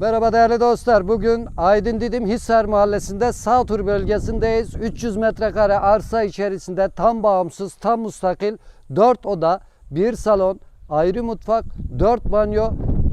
Merhaba değerli dostlar. Bugün Aydın Didim Hisar Mahallesi'nde Sağtur bölgesindeyiz. 300 metrekare arsa içerisinde tam bağımsız, tam mustakil 4 oda, 1 salon, ayrı mutfak, 4 banyo,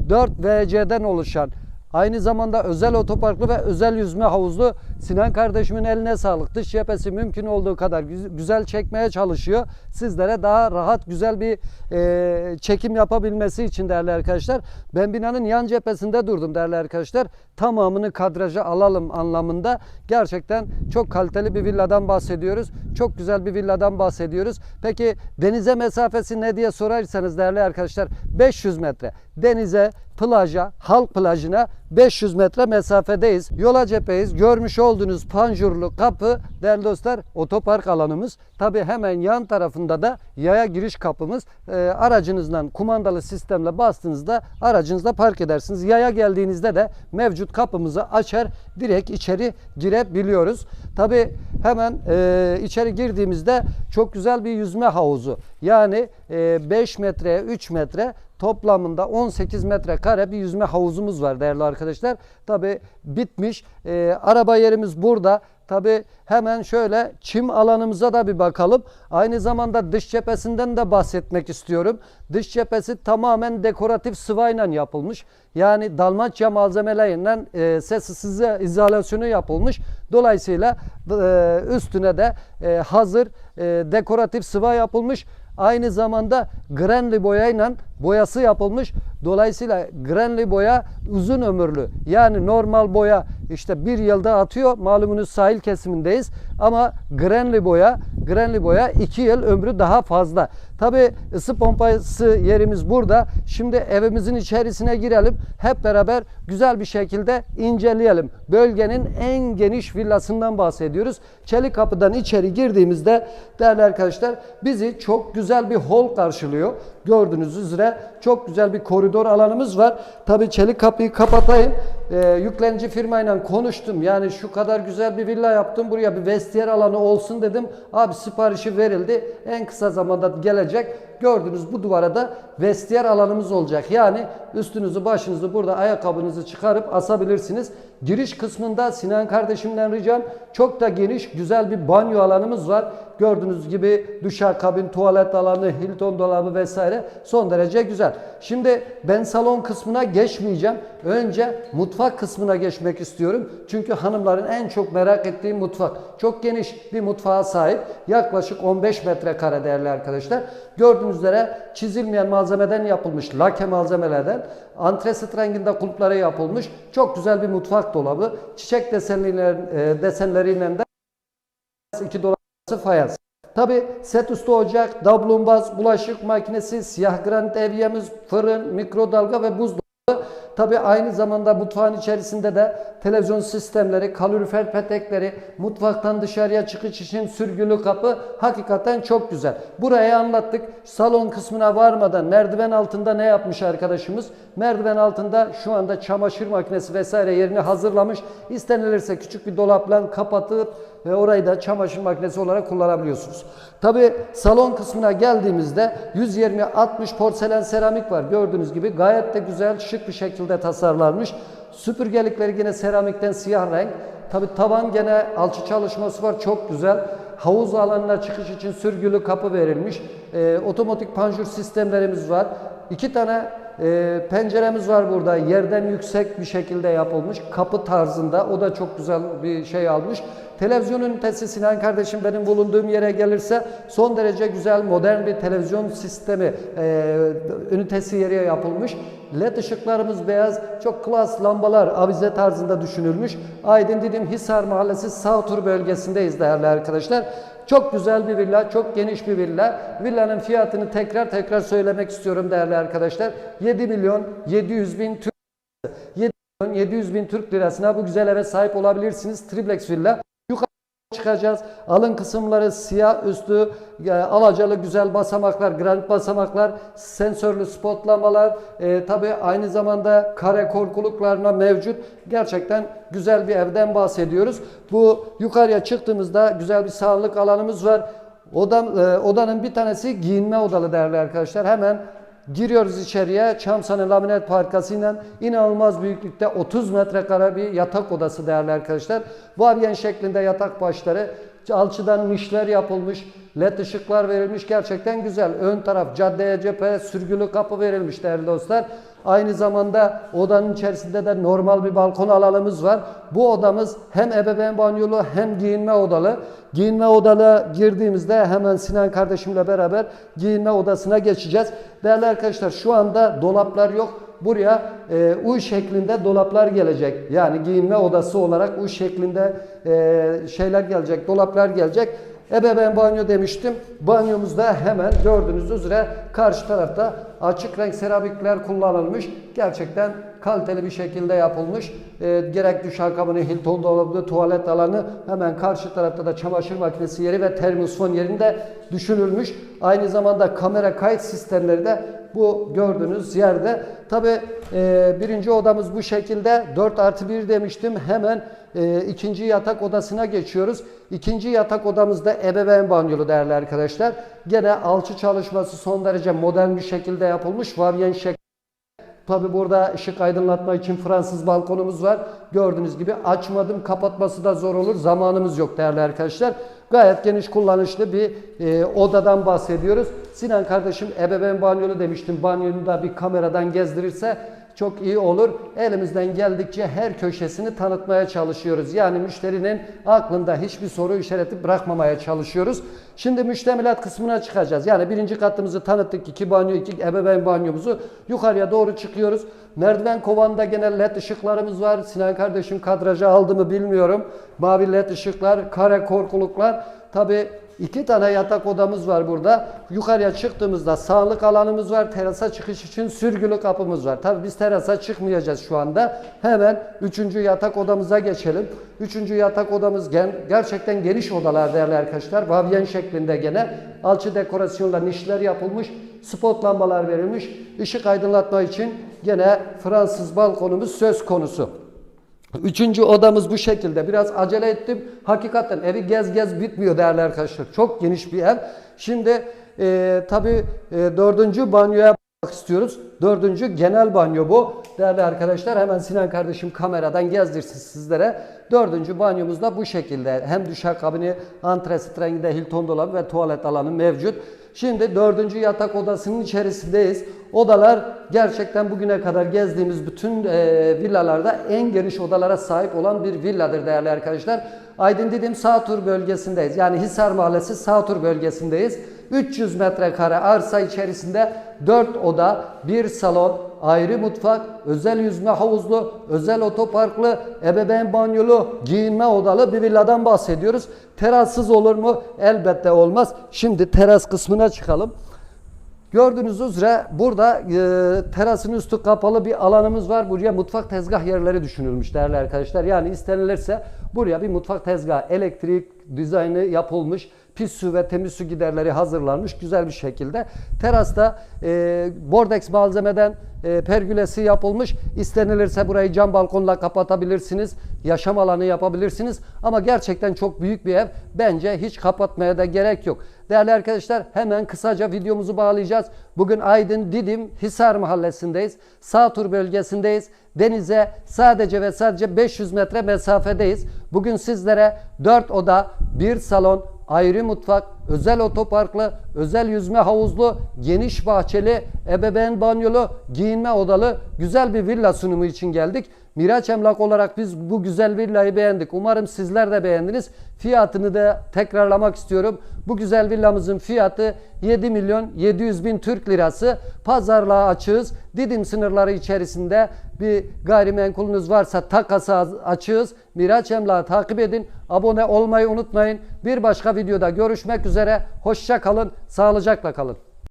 4 WC'den oluşan Aynı zamanda özel otoparklı ve özel yüzme havuzlu Sinan kardeşimin eline sağlık. Dış cephesi mümkün olduğu kadar güz- güzel çekmeye çalışıyor. Sizlere daha rahat güzel bir e, çekim yapabilmesi için değerli arkadaşlar. Ben binanın yan cephesinde durdum değerli arkadaşlar. Tamamını kadraja alalım anlamında. Gerçekten çok kaliteli bir villadan bahsediyoruz. Çok güzel bir villadan bahsediyoruz. Peki denize mesafesi ne diye sorarsanız değerli arkadaşlar 500 metre. Denize plaja, halk plajına 500 metre mesafedeyiz. Yola cepheyiz. Görmüş olduğunuz panjurlu kapı değerli dostlar otopark alanımız. Tabi hemen yan tarafında da yaya giriş kapımız. Ee, aracınızdan kumandalı sistemle bastığınızda aracınızda park edersiniz. Yaya geldiğinizde de mevcut kapımızı açar direkt içeri girebiliyoruz. Tabi hemen e, içeri girdiğimizde çok güzel bir yüzme havuzu. Yani e, 5 metreye 3 metre toplamında 18 metrekare bir yüzme havuzumuz var değerli arkadaşlar. Tabi bitmiş. Ee, araba yerimiz burada. Tabi hemen şöyle çim alanımıza da bir bakalım. Aynı zamanda dış cephesinden de bahsetmek istiyorum. Dış cephesi tamamen dekoratif sıvayla yapılmış. Yani dalmaçya malzemelerinden e, sessiz izolasyonu yapılmış. Dolayısıyla e, üstüne de e, hazır e, dekoratif sıva yapılmış. Aynı zamanda grenli boyayla boyası yapılmış. Dolayısıyla grenli boya uzun ömürlü. Yani normal boya işte bir yılda atıyor. Malumunuz sahil kesimindeyiz. Ama grenli boya, grenli boya iki yıl ömrü daha fazla. Tabi ısı pompası yerimiz burada. Şimdi evimizin içerisine girelim. Hep beraber güzel bir şekilde inceleyelim. Bölgenin en geniş villasından bahsediyoruz. Çelik kapıdan içeri girdiğimizde değerli arkadaşlar bizi çok güzel bir hol karşılıyor. Gördüğünüz üzere çok güzel bir koridor alanımız var. Tabi çelik kapıyı kapatayım. Ee, yüklenici firmayla konuştum. Yani şu kadar güzel bir villa yaptım. Buraya bir vestiyer alanı olsun dedim. Abi siparişi verildi. En kısa zamanda gelecek. gelecek Gördüğünüz bu duvara da vestiyer alanımız olacak. Yani üstünüzü başınızı burada ayakkabınızı çıkarıp asabilirsiniz. Giriş kısmında Sinan kardeşimden ricam çok da geniş güzel bir banyo alanımız var. Gördüğünüz gibi duşakabin, tuvalet alanı, Hilton dolabı vesaire son derece güzel. Şimdi ben salon kısmına geçmeyeceğim. Önce mutfak kısmına geçmek istiyorum. Çünkü hanımların en çok merak ettiği mutfak. Çok geniş bir mutfağa sahip. Yaklaşık 15 metrekare değerli arkadaşlar. Gördüğünüz üzere çizilmeyen malzemeden yapılmış lake malzemelerden antresit renginde kulpları yapılmış. Çok güzel bir mutfak dolabı. Çiçek desenleriyle, e, desenleriyle de 2 dolar fayans. Tabi set üstü ocak, dablumbaz, bulaşık makinesi, siyah granit evyemiz, fırın, mikrodalga ve buzdolabı. Tabi aynı zamanda mutfağın içerisinde de televizyon sistemleri, kalorifer petekleri, mutfaktan dışarıya çıkış için sürgülü kapı hakikaten çok güzel. Burayı anlattık. Salon kısmına varmadan merdiven altında ne yapmış arkadaşımız? Merdiven altında şu anda çamaşır makinesi vesaire yerini hazırlamış. İstenilirse küçük bir dolapla kapatıp ve orayı da çamaşır makinesi olarak kullanabiliyorsunuz. Tabi salon kısmına geldiğimizde 120-60 porselen seramik var. Gördüğünüz gibi gayet de güzel şık bir şekilde tasarlanmış. Süpürgelikleri yine seramikten siyah renk. Tabi tavan gene alçı çalışması var çok güzel. Havuz alanına çıkış için sürgülü kapı verilmiş. Ee, otomatik panjur sistemlerimiz var. İki tane e, penceremiz var burada. Yerden yüksek bir şekilde yapılmış. Kapı tarzında. O da çok güzel bir şey almış. Televizyon ünitesi Sinan kardeşim benim bulunduğum yere gelirse son derece güzel modern bir televizyon sistemi e, ünitesi yere yapılmış. LED ışıklarımız beyaz. Çok klas lambalar avize tarzında düşünülmüş. Aydın Didim Hisar Mahallesi Sağtur bölgesindeyiz değerli arkadaşlar. Çok güzel bir villa, çok geniş bir villa. Villanın fiyatını tekrar tekrar söylemek istiyorum değerli arkadaşlar. 7 milyon 700 bin Türk 7 milyon 700 bin Türk lirasına bu güzel eve sahip olabilirsiniz. Triplex villa. Çıkacağız. Alın kısımları siyah üstü e, alacalı güzel basamaklar, granit basamaklar, sensörlü spotlamalar, e, tabi aynı zamanda kare korkuluklarına mevcut. Gerçekten güzel bir evden bahsediyoruz. Bu yukarıya çıktığımızda güzel bir sağlık alanımız var. Odam, e, odanın bir tanesi giyinme odalı değerli arkadaşlar. Hemen Giriyoruz içeriye. Çamsane laminat parkasıyla inanılmaz büyüklükte 30 metrekare bir yatak odası değerli arkadaşlar. Vavyen şeklinde yatak başları. Alçıdan mişler yapılmış. LED ışıklar verilmiş. Gerçekten güzel. Ön taraf caddeye cephe sürgülü kapı verilmiş değerli dostlar. Aynı zamanda odanın içerisinde de normal bir balkon alanımız var. Bu odamız hem ebeveyn banyolu hem giyinme odalı. Giyinme odalı girdiğimizde hemen Sinan kardeşimle beraber giyinme odasına geçeceğiz. Değerli arkadaşlar şu anda dolaplar yok. Buraya e, U şeklinde dolaplar gelecek. Yani giyinme odası olarak U şeklinde e, şeyler gelecek, dolaplar gelecek. Ebeveyn banyo demiştim. Banyomuzda hemen gördüğünüz üzere karşı tarafta açık renk seramikler kullanılmış. Gerçekten kaliteli bir şekilde yapılmış. E, gerek duşakabini, Hilton dolabı, tuvalet alanı hemen karşı tarafta da çamaşır makinesi yeri ve termosfon yerinde düşünülmüş. Aynı zamanda kamera kayıt sistemleri de bu gördüğünüz yerde. Tabi e, birinci odamız bu şekilde 4 artı 1 demiştim. Hemen e, ikinci yatak odasına geçiyoruz. İkinci yatak odamızda ebeveyn banyolu değerli arkadaşlar. Gene alçı çalışması son derece modern bir şekilde yapılmış. Varyen şeklinde. Tabi burada ışık aydınlatma için Fransız balkonumuz var. Gördüğünüz gibi açmadım kapatması da zor olur. Zamanımız yok değerli arkadaşlar. Gayet geniş kullanışlı bir e, odadan bahsediyoruz. Sinan kardeşim ebeveyn banyolu demiştim. Banyonu da bir kameradan gezdirirse çok iyi olur. Elimizden geldikçe her köşesini tanıtmaya çalışıyoruz. Yani müşterinin aklında hiçbir soru işareti bırakmamaya çalışıyoruz. Şimdi müştemilat kısmına çıkacağız. Yani birinci katımızı tanıttık. iki banyo, iki ebeveyn banyomuzu. Yukarıya doğru çıkıyoruz. Merdiven kovanında gene led ışıklarımız var. Sinan kardeşim kadrajı aldı mı bilmiyorum. Mavi led ışıklar, kare korkuluklar. Tabi iki tane yatak odamız var burada. Yukarıya çıktığımızda sağlık alanımız var. Terasa çıkış için sürgülü kapımız var. Tabi biz terasa çıkmayacağız şu anda. Hemen üçüncü yatak odamıza geçelim. Üçüncü yatak odamız gen, gerçekten geniş odalar değerli arkadaşlar. Vavyen şeklinde gene. Alçı dekorasyonla nişler yapılmış. Spot lambalar verilmiş. Işık aydınlatma için gene Fransız balkonumuz söz konusu. Üçüncü odamız bu şekilde. Biraz acele ettim. Hakikaten evi gez gez bitmiyor değerli arkadaşlar. Çok geniş bir ev. Şimdi e, tabii e, dördüncü banyoya bakmak istiyoruz. Dördüncü genel banyo bu. Değerli arkadaşlar hemen Sinan kardeşim kameradan gezdirsin sizlere. Dördüncü banyomuz da bu şekilde. Hem duşakabini, antresit renginde Hilton dolabı ve tuvalet alanı mevcut. Şimdi dördüncü yatak odasının içerisindeyiz. Odalar gerçekten bugüne kadar gezdiğimiz bütün e, villalarda en geniş odalara sahip olan bir villadır değerli arkadaşlar. Aydın Didim Sağtur bölgesindeyiz. Yani Hisar Mahallesi Sağtur bölgesindeyiz. 300 metrekare arsa içerisinde 4 oda, 1 salon, ayrı mutfak, özel yüzme havuzlu, özel otoparklı, ebeveyn banyolu, giyinme odalı bir villadan bahsediyoruz. Terassız olur mu? Elbette olmaz. Şimdi teras kısmına çıkalım. Gördüğünüz üzere burada e, terasın üstü kapalı bir alanımız var. Buraya mutfak tezgah yerleri düşünülmüş değerli arkadaşlar. Yani istenilirse buraya bir mutfak tezgahı, elektrik dizaynı yapılmış. Pis su ve temiz su giderleri hazırlanmış güzel bir şekilde. Terasta e, bordex malzemeden e, pergülesi yapılmış. İstenilirse burayı cam balkonla kapatabilirsiniz. Yaşam alanı yapabilirsiniz. Ama gerçekten çok büyük bir ev. Bence hiç kapatmaya da gerek yok. Değerli arkadaşlar hemen kısaca videomuzu bağlayacağız. Bugün Aydın Didim Hisar mahallesindeyiz. Sağtur bölgesindeyiz. Denize sadece ve sadece 500 metre mesafedeyiz. Bugün sizlere 4 oda, 1 salon, ayrı mutfak, özel otoparklı, özel yüzme havuzlu, geniş bahçeli, ebeveyn banyolu, giyinme odalı güzel bir villa sunumu için geldik. Miraç Emlak olarak biz bu güzel villayı beğendik. Umarım sizler de beğendiniz. Fiyatını da tekrarlamak istiyorum. Bu güzel villamızın fiyatı 7 milyon 700 bin Türk lirası. Pazarlığa açığız. Didim sınırları içerisinde bir gayrimenkulünüz varsa takasa açığız. Miraç Emlak'ı takip edin. Abone olmayı unutmayın. Bir başka videoda görüşmek üzere. Hoşça kalın. Sağlıcakla kalın.